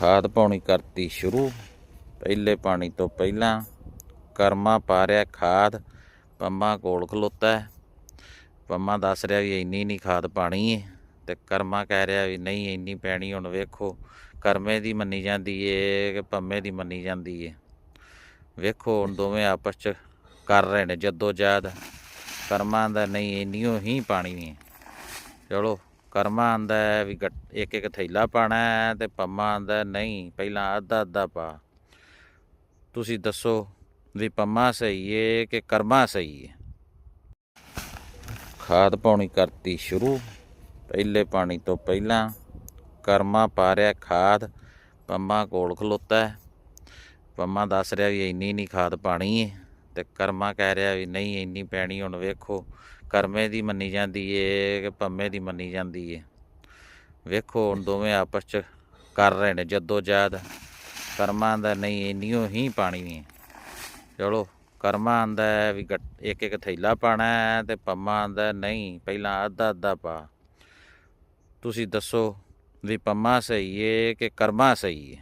ਖਾਦ ਪਾਉਣੀ ਕਰਤੀ ਸ਼ੁਰੂ। ਪਹਿਲੇ ਪਾਣੀ ਤੋਂ ਪਹਿਲਾਂ ਕਰਮਾ ਪਾ ਰਿਹਾ ਖਾਦ, ਪੰਮਾ ਕੋਲ ਖਲੋਤਾ ਹੈ। ਪੰਮਾ ਦੱਸ ਰਿਹਾ ਵੀ ਇੰਨੀ ਨਹੀਂ ਖਾਦ ਪਾਣੀ ਹੈ ਤੇ ਕਰਮਾ ਕਹਿ ਰਿਹਾ ਵੀ ਨਹੀਂ, ਇੰਨੀ ਪੈਣੀ, ਹੁਣ ਵੇਖੋ, ਕਰਮੇ ਦੀ ਮੰਨੀ ਜਾਂਦੀ ਏ ਕਿ ਪੰਮੇ ਦੀ ਮੰਨੀ ਜਾਂਦੀ ਏ। ਵੇਖੋ, ਹੁਣ ਦੋਵੇਂ ਆਪਸ ਚ ਕਰ ਰਹੇ ਨੇ ਜਦੋਂ ਜਹਿਦ ਕਰਮਾਂ ਦਾ ਨਹੀਂ, ਇੰਨੀਓ ਹੀ ਪਾਣੀ ਏ। ਚਲੋ ਕਰਮਾ ਆਂਦਾ ਵੀ ਗੱਟ- ਇੱਕ ਇੱਕ ਥੈਲਾ ਪਾਣਾ ਹੈ ਤੇ ਪੰਮਾ ਆਂਦਾ ਨਹੀਂ, ਪਹਿਲਾਂ ਅੱਧਾ ਅੱਧਾ ਪਾ। ਤੁਸੀਂ ਦੱਸੋ ਵੀ ਪੰਮਾ ਸਹੀ ਏ ਕਿ ਕਰਮਾ ਸਹੀ ਏ? ਖਾਦ ਪਾਉਣੀ ਕਰਤੀ ਸ਼ੁਰੂ, ਪਹਿਲੇ ਪਾਣੀ ਤੋਂ ਪਹਿਲਾਂ ਕਰਮਾ ਪਾ ਰਿਹਾ ਖਾਦ, ਪੰਮਾ ਕੋਲ ਖਲੋਤਾ ਹੈ। ਪੰਮਾ ਦੱਸ ਰਿਹਾ ਵੀ ਇੰਨੀ ਨਹੀਂ ਖਾਦ ਪਾਣੀ ਏ। ਤੇ ਕਰਮਾ ਕਹਿ ਰਿਹਾ ਵੀ ਨਹੀਂ, ਇੰਨੀ ਪੈਣੀ, ਹੁਣ ਵੇਖੋ। ਕਰਮੇ ਦੀ ਮੰਨੀ ਜਾਂਦੀ ਏ ਕਿ ਪੰਮੇ ਦੀ ਮੰਨੀ ਜਾਂਦੀ ਏ? ਵੇਖੋ, ਹੁਣ ਦੋਵੇਂ ਆਪਸ ਚ ਕਰ ਰਹੇ ਨੇ ਜੱਦੋ ਜਹਿਦ ਕਰਮਾਂ ਆਂਦਾ ਨਹੀਂ, ਇੰਨੀਓ ਹੀ ਪਾਣੀ ਏ। ਚਲੋ, ਕਰਮਾ ਆਂਦਾ ਵੀ ਗੱਟ- ਇੱਕ ਇੱਕ ਥੈਲਾ ਪਾਣਾ ਹੈ ਤੇ ਪੰਮਾ ਆਂਦਾ ਨਹੀਂ, ਪਹਿਲਾਂ ਅੱਧਾ ਅੱਧਾ ਪਾ। ਤੁਸੀਂ ਦੱਸੋ ਵੀ ਪੰਮਾ ਸਹੀ ਏ ਕਿ ਕਰਮਾ ਸਹੀ ਏ?